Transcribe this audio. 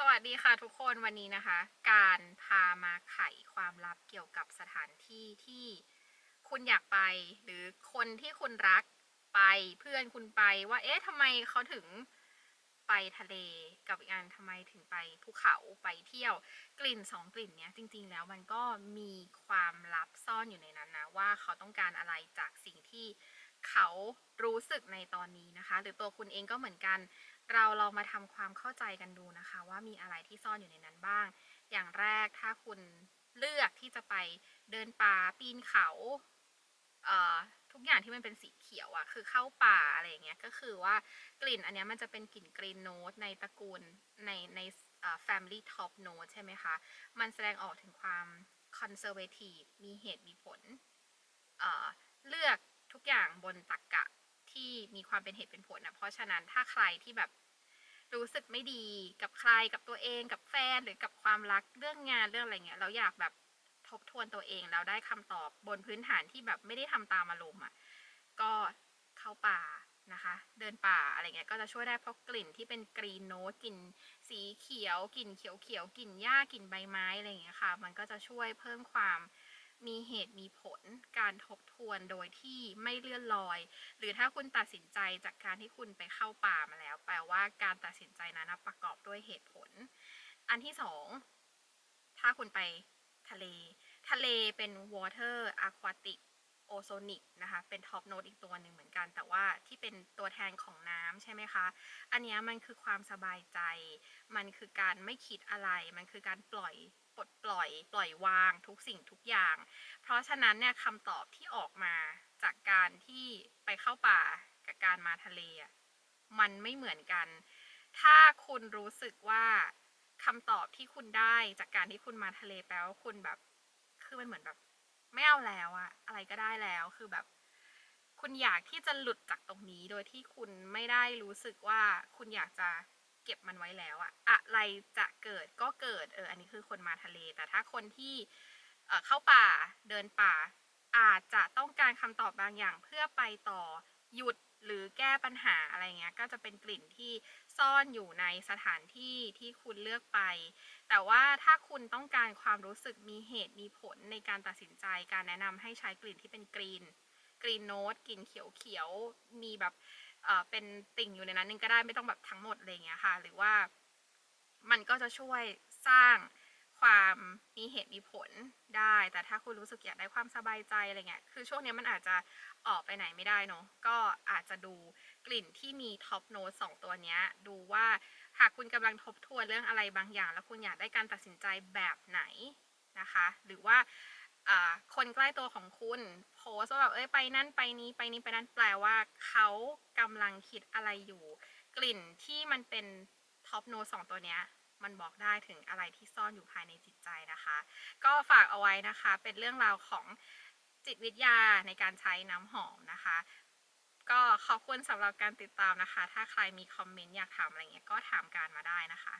สวัสดีค่ะทุกคนวันนี้นะคะ การพามาไขความลับเกี่ยวกับสถานที่ที่คุณอยากไป หรือคนที่คุณรักไปเพื่อนคุณไปว่าเอ๊ะทำไมเขาถึงไปทะเลกับอีกอันทำไมถึงไปภูเขาไปเที่ยวกลิ่นสองกลิ่นเนี้ยจริงๆแล้วมันก็มีความลับซ่อนอยู่ในนั้นนะว่าเขาต้องการอะไรจากสิ่งที่ เขารู้สึกในตอนนี้นะคะ หรือตัวคุณเองก็เหมือนกัน เราลองมาทำความเข้าใจกันดูนะคะ ว่ามีอะไรที่ซ่อนอยู่ในนั้นบ้าง อย่างแรกถ้าคุณเลือกที่จะไปเดินป่าปีนเขาเอ่อทุกอย่างที่มันเป็นสีเขียวอะคือเข้าป่าอะไรอย่างเงี้ยก็คือว่ากลิ่นอันนี้มันจะเป็นกลิ่นกรีนโนตในตระกูลในในเอ่อ family top note ใช่ไหมคะ มันแสดงออกถึงความ conservative มีเหตุมีผลเอ่อ นตรกกะที่มีความเป็นเหตุเป็นผลนะเพราะฉะนั้นถ้าใครที่แบบรู้สึกไม่ดีกับใครกับตัวเอง กับแฟนหรือกับความรักเรื่องงานเรื่องอะไรเงี้ยเราอยากแบบทบทวนตัวเองแล้วได้คำตอบบนพื้นฐานที่แบบไม่ได้ทำตามอารมณ์อะก็เข้าป่านะคะ เดินป่าอะไรเงี้ยก็จะช่วยได้เพราะกลิ่นที่เป็นกรีนโนตกลิ่นสีเขียวกลิ่นเขียวเขียวกลิ่นหญ้ากลิ่นใบไม้อะไรเงี้ยค่ะ มันก็จะช่วยเพิ่มความ มีเหตุมีผลการทบทวนโดยที่ไม่เลื่อนลอย หรือถ้าคุณตัดสินใจจากการที่คุณไปเข้าป่ามาแล้ว แปลว่าการตัดสินใจนั้นประกอบด้วยเหตุผล อันที่สองถ้าคุณไปทะเล ทะเลเป็น water aquatic ozonic นะคะเป็นท็อปโน e อีกตัวหนึ่งเหมือนกัน แต่ว่าที่เป็นตัวแทนของน้ำใช่ไหมคะ อันเนี้ยมันคือความสบายใจ มันคือการไม่คิดอะไร มันคือการปล่อยปลดปล่อยปล่อยวางทุกสิ่งทุกอย่าง เพราะฉะนั้นเนี่ยคำตอบที่ออกมาจากการที่ไปเข้าป่ากับการมาทะเลมันไม่เหมือนกัน ถ้าคุณรู้สึกว่าคำตอบที่คุณได้จากการที่คุณมาทะเลแปลว่าคุณแบบคือมันเหมือนแบบ ไม่เอาแล้วอะอะไรก็ได้แล้วคือแบบ คุณอยากที่จะหลุดจากตรงนี้ โดยที่คุณไม่ได้รู้สึกว่าคุณอยากจะเก็บมันไว้แล้วอะอะไรจะเกิดก็เกิดเอออันนี้คือคนมาทะเล แต่ถ้าคนที่เข้าป่าเดินป่า อาจจะต้องการคำตอบบางอย่างเพื่อไปต่อหยุด หรือแก้ปัญหาอะไรเงี้ยก็จะเป็นกลิ่นที่ซ่อนอยู่ในสถานที่ที่คุณเลือกไป แต่ว่าถ้าคุณต้องการความรู้สึกมีเหตุมีผลในการตัดสินใจ การแนะนำให้ใช้กลิ่นที่เป็นกรีนกรีนโนตกลิ่นเขียวๆมีแบบเอ่อเป็นติ่งอยู่ในนั้นนึงก็ได้ไม่ต้องแบบทั้งหมดอะไรเงี้ยค่ะ หรือว่ามันก็จะช่วยสร้าง ความมีเหตุมีผลได้ แต่ถ้าคุณรู้สึกอยากได้ความสบายใจอะไรเงี้ยคือช่วงนี้มันอาจจะออกไปไหนไม่ได้เนาะก็อาจจะดูกลิ่นที่มีท็อปโน้ตสองตัวเนี้ยดูว่าหากคุณกำลังทบทวนเรื่องอะไรบางอย่าง แล้วคุณอยากได้การตัดสินใจแบบไหนนะคะ หรือว่าคนใกล้ตัวของคุณโพสว่าแบบเอ้ยไปนั่นไปนี้ไปนี้ไปนั่นแปลว่าเขากำลังคิดอะไรอยู่ กลิ่นที่มันเป็นท็อปโน้ตสองตัวเนี้ย มันบอกได้ถึงอะไรที่ซ่อนอยู่ภายในจิตใจนะคะ ก็ฝากเอาไว้นะคะเป็นเรื่องราวของจิตวิทยาในการใช้น้ำหอมนะคะ ก็ขอบคุณสำหรับการติดตามนะคะ ถ้าใครมีคอมเมนต์อยากถามอะไรเงี้ยก็ถามการมาได้นะคะ